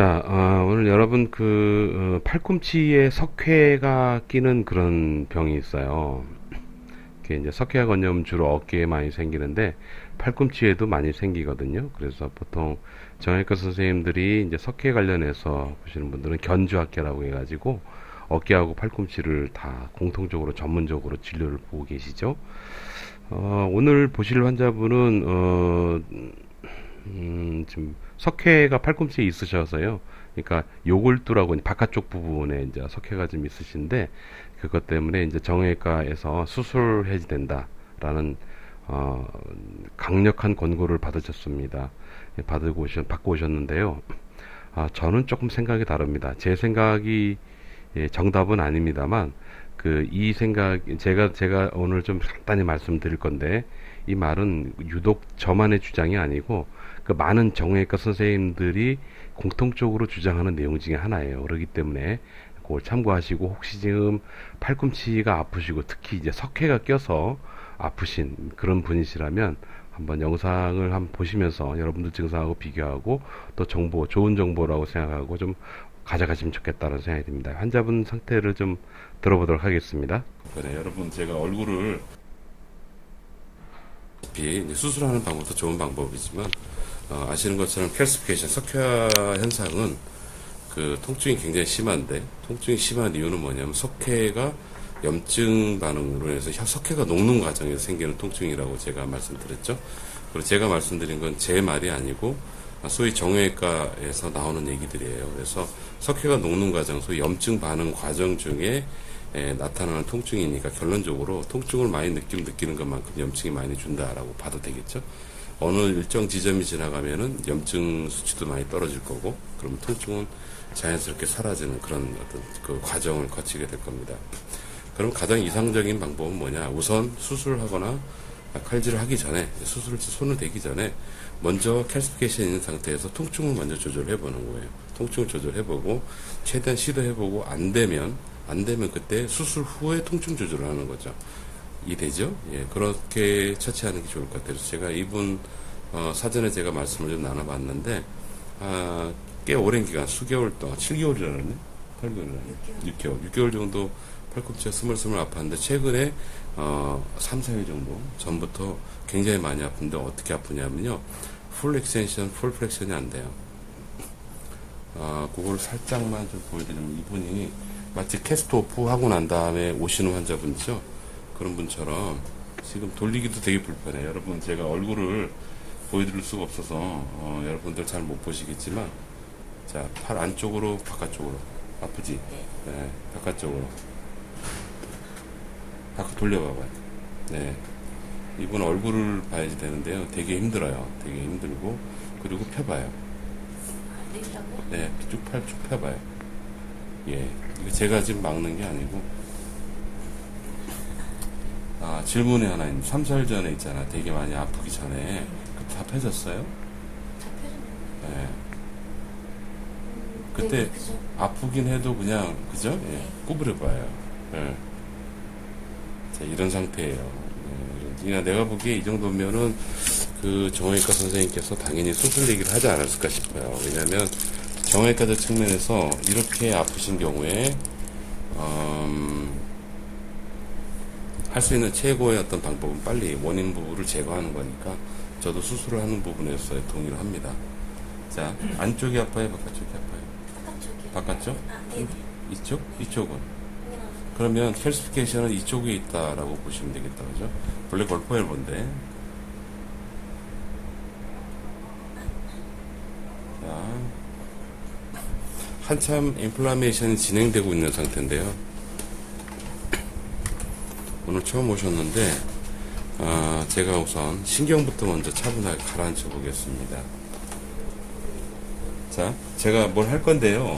자, 어, 오늘 여러분 그 어, 팔꿈치에 석회가 끼는 그런 병이 있어요. 이게 이제 석회가 건염 주로 어깨에 많이 생기는데 팔꿈치에도 많이 생기거든요. 그래서 보통 정형외과 선생님들이 이제 석회 관련해서 보시는 분들은 견주학계라고 해가지고 어깨하고 팔꿈치를 다 공통적으로 전문적으로 진료를 보고 계시죠. 어, 오늘 보실 환자분은 어, 음, 지금 석회가 팔꿈치에 있으셔서요. 그러니까 요골두라고 바깥쪽 부분에 이제 석회가 좀 있으신데 그것 때문에 이제 정형외과에서 수술해야 된다라는 어, 강력한 권고를 받으셨습니다. 예, 받고 오셨, 받고 오셨는데요. 아, 저는 조금 생각이 다릅니다. 제 생각이 예, 정답은 아닙니다만 그 이 생각 제가 제가 오늘 좀 간단히 말씀드릴 건데 이 말은 유독 저만의 주장이 아니고 그 많은 정형외과 선생님들이 공통적으로 주장하는 내용 중에 하나예요. 그렇기 때문에 그걸 참고하시고 혹시 지금 팔꿈치가 아프시고 특히 이제 석회가 껴서 아프신 그런 분이시라면 한번 영상을 한번 보시면서 여러분들 증상하고 비교하고 또 정보 좋은 정보라고 생각하고 좀 가져가시면 좋겠다는 생각이 듭니다. 환자분 상태를 좀 들어보도록 하겠습니다. 네, 여러분 제가 얼굴을 수술하는 방법도 좋은 방법이지만 어, 아시는 것처럼 캘스피케이션 석회화 현상은 그 통증이 굉장히 심한데 통증이 심한 이유는 뭐냐면 석회가 염증 반응으로 해서 석회가 녹는 과정에서 생기는 통증이라고 제가 말씀드렸죠. 그리고 제가 말씀드린 건 제 말이 아니고 소위 정형외과에서 나오는 얘기들이에요. 그래서 석회가 녹는 과정, 소위 염증 반응 과정 중에 에, 나타나는 통증이니까 결론적으로 통증을 많이 느끼면 느끼는 것만큼 염증이 많이 준다라고 봐도 되겠죠. 어느 일정 지점이 지나가면은 염증 수치도 많이 떨어질 거고, 그러면 통증은 자연스럽게 사라지는 그런 어떤 그 과정을 거치게 될 겁니다. 그럼 가장 이상적인 방법은 뭐냐? 우선 수술하거나 칼질을 하기 전에 수술을 손을 대기 전에 먼저 캘스피케이션 있는 상태에서 통증을 먼저 조절해 보는 거예요. 통증을 조절해 보고 최대한 시도해 보고 안 되면 안 되면 그때 수술 후에 통증 조절을 하는 거죠. 이 되죠? 예, 그렇게 처치하는 게 좋을 것 같아요. 제가 이분 어, 사전에 제가 말씀을 좀 나눠봤는데 아, 꽤 오랜 기간 수개월 동안 7개월이라네? 8개월이라네? 6개월. 6개월. 정도 팔꿈치가 스물스물 아팠는데 최근에 어, 3, 4일 정도 전부터 굉장히 많이 아픈데 어떻게 아프냐면요. 풀 엑스텐션, 풀 플렉션이 안 돼요. 아, 그걸 살짝만 좀 보여드리면 이분이 마치 캐스트 오프 하고 난 다음에 오시는 환자분이죠 그런 분처럼 지금 돌리기도 되게 불편해요. 여러분 제가 얼굴을 보여드릴 수가 없어서 어, 여러분들 잘 못 보시겠지만 자 팔 안쪽으로 바깥쪽으로 아프지? 네, 바깥쪽으로 바깥 돌려봐봐요. 네, 이분 얼굴을 봐야지 되는데요. 되게 힘들어요. 되게 힘들고 그리고 펴봐요. 네, 쭉팔쭉 펴봐요. 예, 이거 제가 지금 막는 게 아니고 아, 질문이 하나 있는데, 3, 4일 전에 있잖아. 되게 많이 아프기 전에. 그 잡혀졌어요? 네. 그때 네, 그죠. 아프긴 해도 그냥, 그죠? 예. 네. 구부려봐요. 예. 자, 이런 상태예요. 네. 그냥 내가 보기에 이 정도면은 그 정형외과 선생님께서 당연히 수술 얘기를 하지 않았을까 싶어요. 왜냐면 정형외과적 측면에서 이렇게 아프신 경우에, 음, 할 수 있는 최고의 어떤 방법은 빨리 원인 부분을 제거하는 거니까 저도 수술을 하는 부분에서 동의를 합니다. 자, 안쪽이 아파요? 바깥쪽이 아파요? 바깥쪽이요. 바깥쪽? 아, 네네. 이쪽? 이쪽은? 그러면 캘스피케이션은 이쪽에 있다라고 보시면 되겠다, 그죠? 원래 골프 앨범인데. 자, 한참 인플라메이션이 진행되고 있는 상태인데요. 오늘 처음 오셨는데, 아, 제가 우선 신경부터 먼저 차분하게 가라앉혀 보겠습니다. 자, 제가 뭘 할 건데요.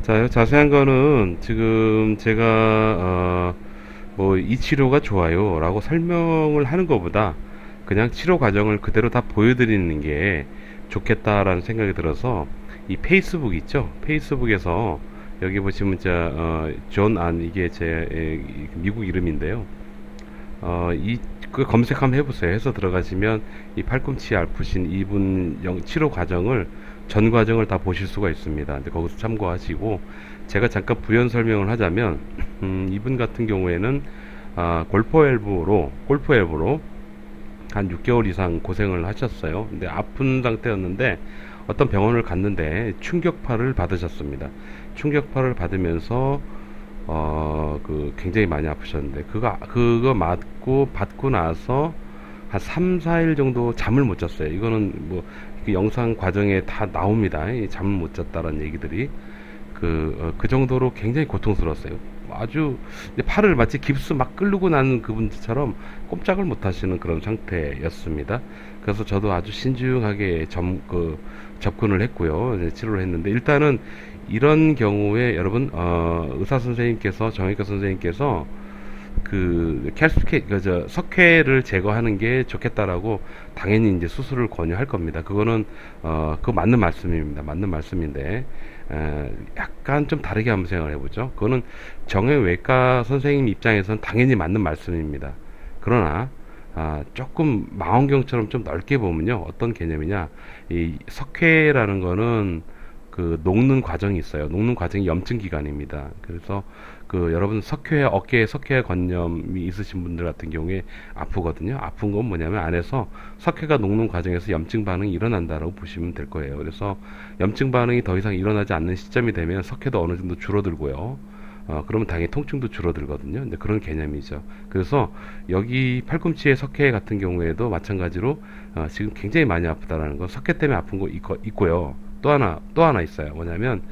자, 자세한 거는 지금 제가 어, 뭐이 치료가 좋아요 라고 설명을 하는 것보다 그냥 치료 과정을 그대로 다 보여드리는 게 좋겠다라는 생각이 들어서 이 페이스북 있죠? 페이스북에서 여기 보시면 저, 어, 존 안, 이게 제 에, 미국 이름인데요. 어, 이, 그 검색 한번 해보세요. 해서 들어가시면 이 팔꿈치 아프신 이분 영- 치료 과정을 전 과정을 다 보실 수가 있습니다. 근데 거기서 참고하시고 제가 잠깐 부연 설명을 하자면 음, 이분 같은 경우에는 아, 골프 엘보로 골프 엘보로 한 6개월 이상 고생을 하셨어요. 근데 아픈 상태였는데 어떤 병원을 갔는데 충격파를 받으셨습니다. 충격파를 받으면서 어, 그 굉장히 많이 아프셨는데 그거 그거 맞고 받고 나서 한 3, 4일 정도 잠을 못 잤어요. 이거는 뭐 그 영상 과정에 다 나옵니다. 이 잠을 못 잤다라는 얘기들이 그, 어, 그 정도로 굉장히 고통스러웠어요. 아주 팔을 마치 깁스 막 끌고 나는 그분들처럼 꼼짝을 못 하시는 그런 상태였습니다. 그래서 저도 아주 신중하게 점, 그, 접근을 했고요. 이제 치료를 했는데 일단은 이런 경우에 여러분, 어, 의사 선생님께서, 정형외과 선생님께서 그 캘스케 그저 석회를 제거하는 게 좋겠다라고 당연히 이제 수술을 권유할 겁니다. 그거는 어 그거 맞는 말씀입니다. 맞는 말씀인데 에, 약간 좀 다르게 한번 생각을 해보죠. 그거는 정형외과 선생님 입장에서는 당연히 맞는 말씀입니다. 그러나 아, 조금 망원경처럼 좀 넓게 보면요 어떤 개념이냐 이 석회라는 거는 그 녹는 과정이 있어요. 녹는 과정이 염증 기간입니다. 그래서 그 여러분 석회 어깨에 석회 건염이 있으신 분들 같은 경우에 아프거든요. 아픈 건 뭐냐면 안에서 석회가 녹는 과정에서 염증 반응이 일어난다라고 보시면 될 거예요. 그래서 염증 반응이 더 이상 일어나지 않는 시점이 되면 석회도 어느 정도 줄어들고요. 어, 그러면 당연히 통증도 줄어들거든요. 근데 그런 개념이죠. 그래서 여기 팔꿈치의 석회 같은 경우에도 마찬가지로 어, 지금 굉장히 많이 아프다라는 건 석회 때문에 아픈 거 있고, 있고요. 또 하나 또 하나 있어요. 뭐냐면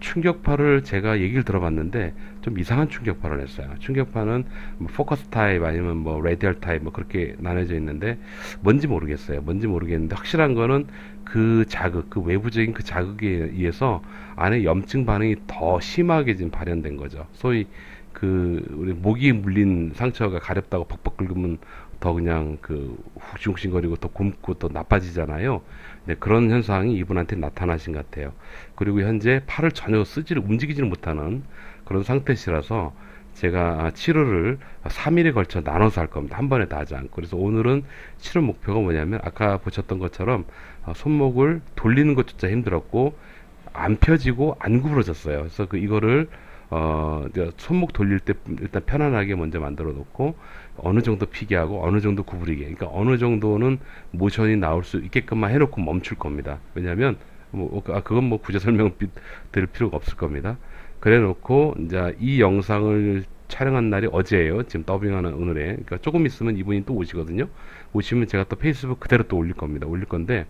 충격파를 제가 얘기를 들어봤는데 좀 이상한 충격파를 했어요. 충격파는 뭐 포커스 타입 아니면 뭐 레디얼 타입 뭐 그렇게 나눠져 있는데 뭔지 모르겠어요. 뭔지 모르겠는데 확실한 거는 그 자극, 그 외부적인 그 자극에 의해서 안에 염증 반응이 더 심하게 지금 발현된 거죠. 소위 그 우리 목이 물린 상처가 가렵다고 벅벅 긁으면 더 그냥 그 욱신욱신거리고 더 굼고 또 나빠지잖아요. 네, 그런 현상이 이분한테 나타나신 것 같아요. 그리고 현재 팔을 전혀 쓰지를 움직이지를 못하는 그런 상태시라서 제가 치료를 3일에 걸쳐 나눠서 할 겁니다. 한 번에 다 하지 않고. 그래서 오늘은 치료 목표가 뭐냐면 아까 보셨던 것처럼 어, 손목을 돌리는 것조차 힘들었고 안 펴지고 안 구부러졌어요. 그래서 그 이거를 어, 손목 돌릴 때 일단 편안하게 먼저 만들어 놓고 어느 정도 피게 하고 어느 정도 구부리게. 그러니까 어느 정도는 모션이 나올 수 있게끔만 해놓고 멈출 겁니다. 왜냐하면 뭐 아, 그건 뭐 구제 설명 비- 드릴 필요가 없을 겁니다. 그래 놓고 이제 이 영상을 촬영한 날이 어제예요. 지금 더빙하는 오늘에. 그러니까 조금 있으면 이분이 또 오시거든요. 오시면 제가 또 페이스북 그대로 또 올릴 겁니다. 올릴 건데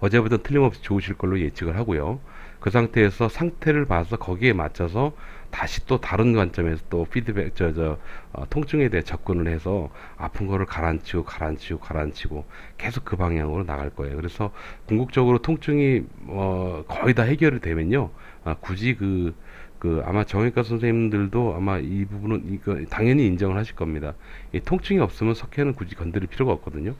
어제보다 틀림없이 좋으실 걸로 예측을 하고요. 그 상태에서 상태를 봐서 거기에 맞춰서 다시 또 다른 관점에서 또 피드백, 저, 저, 어, 통증에 대해 접근을 해서 아픈 거를 가라앉히고, 가라앉히고, 가라앉히고 계속 그 방향으로 나갈 거예요. 그래서 궁극적으로 통증이, 어, 거의 다 해결이 되면요. 아, 굳이 그, 그 아마 정형외과 선생님들도 아마 이 부분은 이거 당연히 인정을 하실 겁니다. 이 통증이 없으면 석회는 굳이 건드릴 필요가 없거든요.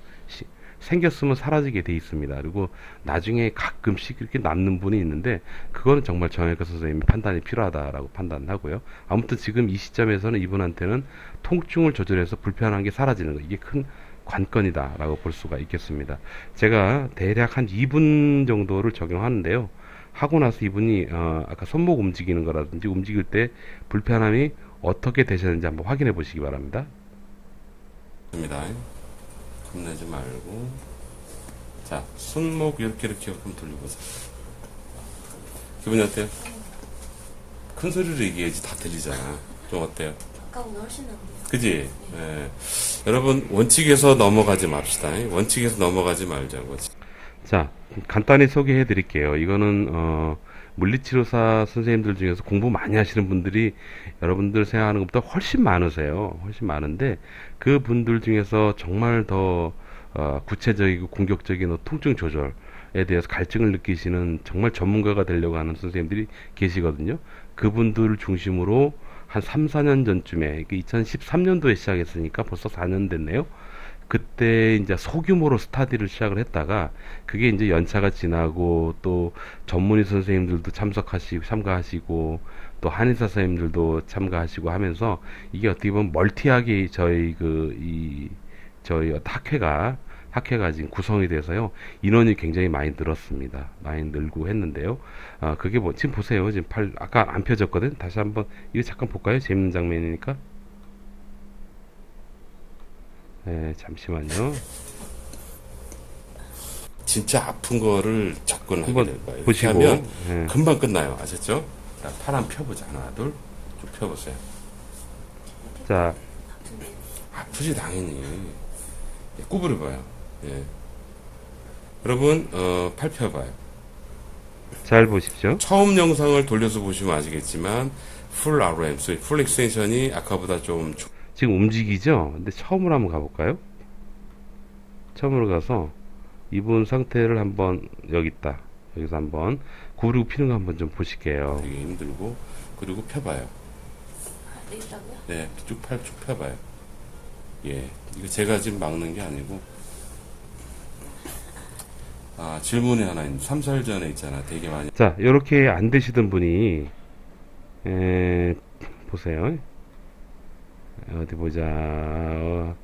시- 생겼으면 사라지게 돼 있습니다. 그리고 나중에 가끔씩 이렇게 남는 분이 있는데 그거는 정말 정형외과 선생님이 판단이 필요하다라고 판단하고요. 아무튼 지금 이 시점에서는 이분한테는 통증을 조절해서 불편한 게 사라지는 거 이게 큰 관건이다라고 볼 수가 있겠습니다. 제가 대략 한 2분 정도를 적용하는데요. 하고 나서 이분이 어, 아까 손목 움직이는 거라든지 움직일 때 불편함이 어떻게 되셨는지 한번 확인해 보시기 바랍니다. 입니다. 겁내지 말고. 자, 손목 이렇게 이렇게 한번 돌려보세요. 기분이 어때요? 큰 소리로 얘기해야지 다 들리잖아. 좀 어때요? 아까보다 훨씬 낫네요. 그지? 예. 여러분, 원칙에서 넘어가지 맙시다. 원칙에서 넘어가지 말자고. 자, 간단히 소개해 드릴게요. 이거는, 어, 물리치료사 선생님들 중에서 공부 많이 하시는 분들이 여러분들 생각하는 것보다 훨씬 많으세요. 훨씬 많은데, 그 분들 중에서 정말 더, 어, 구체적이고 공격적인 어, 통증 조절에 대해서 갈증을 느끼시는 정말 전문가가 되려고 하는 선생님들이 계시거든요. 그분들을 중심으로 한 3, 4년 전쯤에, 2013년도에 시작했으니까 벌써 4년 됐네요. 그때 이제 소규모로 스타디를 시작을 했다가 그게 이제 연차가 지나고 또 전문의 선생님들도 참석하시고 참가하시고 또 한의사 선생님들도 참가하시고 하면서 이게 어떻게 보면 멀티하게 저희 그 이 저희 학회가 학회가 지금 구성이 돼서요. 인원이 굉장히 많이 늘었습니다. 많이 늘고 했는데요. 아 그게 뭐 지금 보세요. 지금 팔 아까 안 펴졌거든? 다시 한번 이거 잠깐 볼까요? 재밌는 장면이니까 네 잠시만요 진짜 아픈 거를 접근하게 될 거예요. 보시고 하면 예. 금방 끝나요. 아셨죠? 자, 팔 한번 펴보자. 하나, 둘, 쭉 펴보세요. 자 아프지 당연히. 예, 구부려봐요. 예. 여러분, 어, 팔 펴봐요. 잘 보십시오. 처음 영상을 돌려서 보시면 아시겠지만 풀 RM, 소위 풀 익스텐션이 아까보다 좀 조- 지금 움직이죠? 근데 처음으로 한번 가볼까요? 처음으로 가서 이분 상태를 한번 여기 있다. 여기서 한번 구부리고 피는 거 한번 좀 보실게요. 되게 힘들고 그리고 펴봐요. 돼 있다고요? 네, 쭉 팔 쭉 펴봐요. 예, 이거 제가 지금 막는 게 아니고 아 질문이 하나 있는 3, 4일 전에 있잖아. 되게 많이 자, 이렇게 안 되시던 분이 에, 보세요. 어디 보자. 어,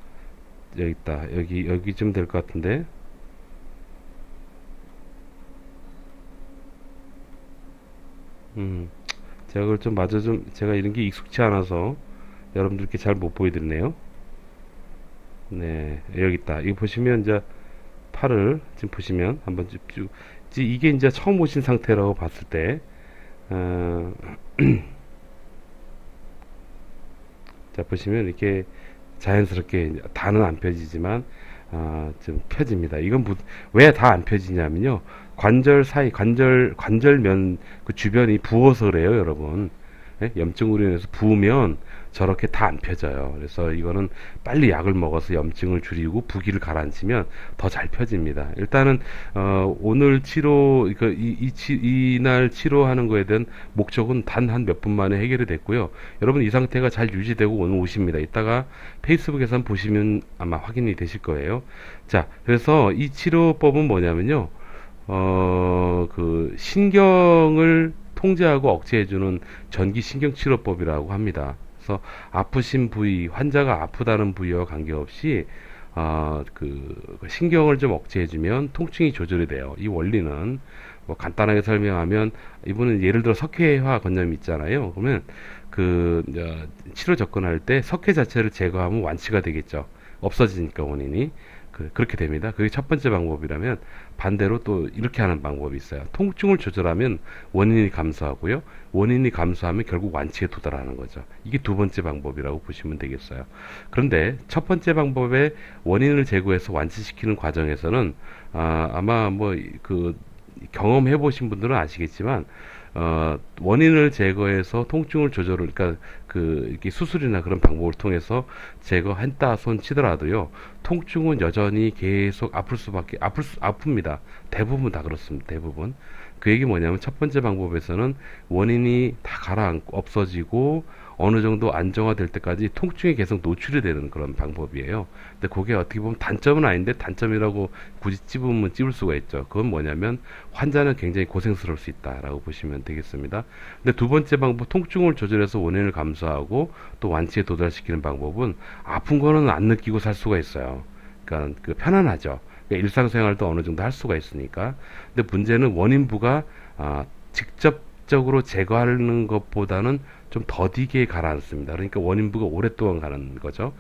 여기 있다. 여기 여기쯤 될 것 같은데. 음, 제가 그걸 좀 마저 좀 제가 이런 게 익숙치 않아서 여러분들께 잘 못 보여드리네요. 네, 여기 있다. 이거 보시면 이제 팔을 지금 보시면 한번 쭉, 이게 이제 처음 오신 상태라고 봤을 때, 어, 자 보시면 이렇게 자연스럽게 다는 안 펴지지만 아, 좀 펴집니다. 이건 왜 다 안 펴지냐면요. 관절 사이 관절 관절면 그 주변이 부어서 그래요, 여러분. 예? 염증으로 인해서 부으면 저렇게 다 안 펴져요. 그래서 이거는 빨리 약을 먹어서 염증을 줄이고 부기를 가라앉히면 더 잘 펴집니다. 일단은 어, 오늘 치료 그 이, 이, 치- 이날 치료하는 거에 대한 목적은 단 한 몇 분 만에 해결이 됐고요. 여러분 이 상태가 잘 유지되고 오늘 오십니다. 이따가 페이스북에서 한번 보시면 아마 확인이 되실 거예요. 자, 그래서 이 치료법은 뭐냐면요. 어, 그 신경을 통제하고 억제해주는 전기 신경 치료법이라고 합니다. 그래서 아프신 부위, 환자가 아프다는 부위와 관계없이 아, 그 신경을 좀 억제해주면 통증이 조절이 돼요. 이 원리는 뭐 간단하게 설명하면 이분은 예를 들어 석회화 건염이 있잖아요. 그러면 그 이제 치료 접근할 때 석회 자체를 제거하면 완치가 되겠죠. 없어지니까 원인이 그, 그렇게 됩니다. 그게 첫 번째 방법이라면 반대로 또 이렇게 하는 방법이 있어요. 통증을 조절하면 원인이 감소하고요. 원인이 감소하면 결국 완치에 도달하는 거죠. 이게 두 번째 방법이라고 보시면 되겠어요. 그런데 첫 번째 방법의 원인을 제거해서 완치시키는 과정에서는 아, 아마 뭐 그 경험해 보신 분들은 아시겠지만 어, 원인을 제거해서 통증을 조절을 그러니까 그 이렇게 수술이나 그런 방법을 통해서 제거했다 손 치더라도요 통증은 여전히 계속 아플 수밖에 아플 수 아픕니다. 대부분 다 그렇습니다. 대부분. 그 얘기 뭐냐면 첫 번째 방법에서는 원인이 다 가라앉고 없어지고 어느 정도 안정화될 때까지 통증에 계속 노출이 되는 그런 방법이에요. 근데 그게 어떻게 보면 단점은 아닌데 단점이라고 굳이 찝으면 찝을 수가 있죠. 그건 뭐냐면 환자는 굉장히 고생스러울 수 있다라고 보시면 되겠습니다. 근데 두 번째 방법 통증을 조절해서 원인을 감소하고 또 완치에 도달시키는 방법은 아픈 거는 안 느끼고 살 수가 있어요. 그러니까 그 편안하죠. 그러니까 일상생활도 어느 정도 할 수가 있으니까. 근데 문제는 원인부가 아, 직접 적으로 제거하는 것보다는 좀 더디게 가라앉습니다. 그러니까 원인부가 오랫동안 가는 거죠.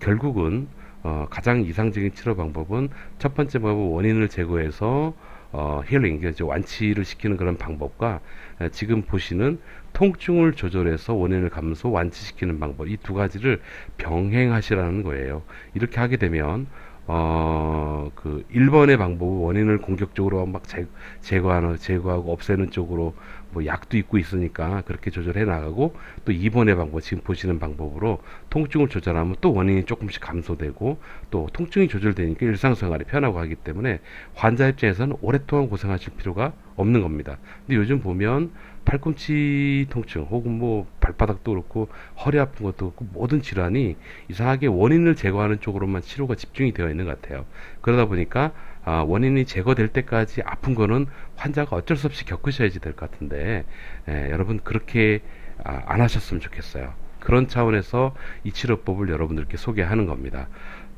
결국은 어, 가장 이상적인 치료 방법은 첫 번째 방법은 원인을 제거해서 어, 힐링, 이제 완치를 시키는 그런 방법과 에, 지금 보시는 통증을 조절해서 원인을 감소, 완치시키는 방법 이 두 가지를 병행하시라는 거예요. 이렇게 하게 되면 어, 그 1번의 방법은 원인을 공격적으로 막 제, 제거하는, 제거하고 없애는 쪽으로 뭐 약도 있고 있으니까 그렇게 조절해 나가고 또 2번의 방법, 지금 보시는 방법으로 통증을 조절하면 또 원인이 조금씩 감소되고 또 통증이 조절되니까 일상생활이 편하고 하기 때문에 환자 입장에서는 오랫동안 고생하실 필요가 없는 겁니다. 근데 요즘 보면 팔꿈치 통증 혹은 뭐 발바닥도 그렇고 허리 아픈 것도 그렇고 모든 질환이 이상하게 원인을 제거하는 쪽으로만 치료가 집중이 되어 있는 것 같아요. 그러다 보니까 아, 원인이 제거될 때까지 아픈 거는 환자가 어쩔 수 없이 겪으셔야지 될 것 같은데 예, 여러분 그렇게 아, 안 하셨으면 좋겠어요. 그런 차원에서 이 치료법을 여러분들께 소개하는 겁니다.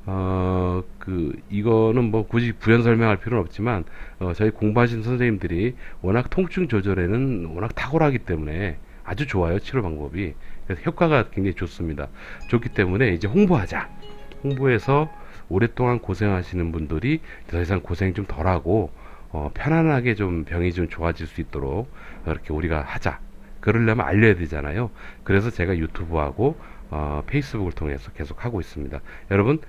어, 그, 이거는 뭐 굳이 부연 설명할 필요는 없지만, 어, 저희 공부하신 선생님들이 워낙 통증 조절에는 워낙 탁월하기 때문에 아주 좋아요, 치료 방법이. 그래서 효과가 굉장히 좋습니다. 좋기 때문에 이제 홍보하자. 홍보해서 오랫동안 고생하시는 분들이 더 이상 고생 좀 덜하고, 어, 편안하게 좀 병이 좀 좋아질 수 있도록 이렇게 우리가 하자. 그러려면 알려야 되잖아요. 그래서 제가 유튜브하고 어, 페이스북을 통해서 계속 하고 있습니다. 여러분,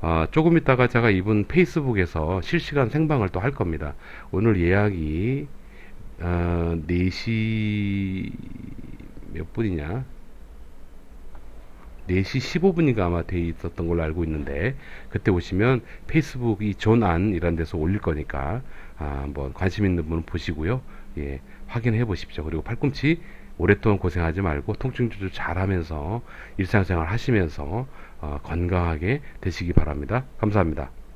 어, 조금 있다가 제가 이분 페이스북에서 실시간 생방을 또 할 겁니다. 오늘 예약이 어, 4시 몇 분이냐? 4시 15분인가 아마 돼 있었던 걸로 알고 있는데 그때 오시면 페이스북 이 존안 이런 데서 올릴 거니까 아, 한번 관심 있는 분은 보시고요. 예, 확인해 보십시오. 그리고 팔꿈치 오랫동안 고생하지 말고 통증 조절 잘 하면서 일상생활 하시면서 어, 건강하게 되시기 바랍니다. 감사합니다.